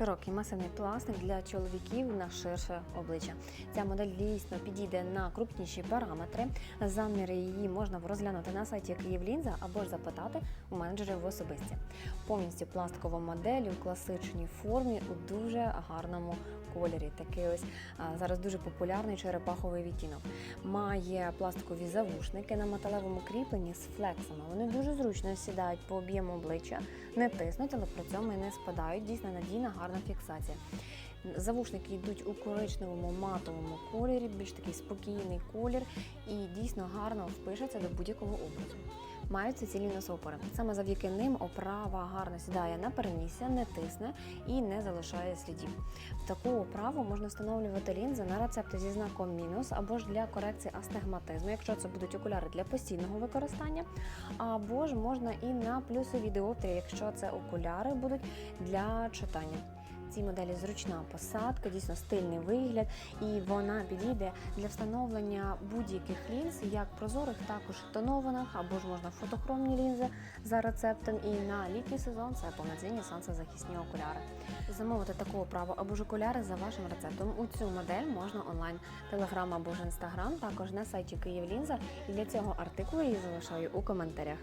Широкий масивний пластик для чоловіків на ширше обличчя. Ця модель дійсно підійде на крупніші параметри. Заміри її можна розглянути на сайті Київлінза або ж запитати у менеджерів в особисті. Повністю пластикова модель у класичній формі у дуже гарному кольорі. Такий ось зараз дуже популярний черепаховий відтінок. Має пластикові завушники на металевому кріпленні з флексами. Вони дуже зручно сідають по об'єму обличчя, не тиснуть, але при цьому і не спадають. Дійсно надійна, гарна фіксація. Завушники йдуть у коричневому матовому кольорі, більш такий спокійний колір і дійсно гарно впишеться до будь-якого образу. Мають суцільні носопори. Саме завдяки ним оправа гарно сідає на перенісся, не тисне і не залишає слідів. Таку оправу можна встановлювати лінзи на рецепти зі знаком мінус або ж для корекції астигматизму, якщо це будуть окуляри для постійного використання, або ж можна і на плюсові діоптрії, якщо це окуляри будуть для читання. Цій моделі зручна посадка, дійсно стильний вигляд, і вона підійде для встановлення будь-яких лінз, як прозорих, також тонованих, або ж можна фотохромні лінзи за рецептом. І на літній сезон це повноцінні сонцезахисні окуляри. Замовити таку оправу або ж окуляри за вашим рецептом. У цю модель можна онлайн, телеграм або ж інстаграм, також на сайті Київлінза. І для цього артикулу я залишаю у коментарях.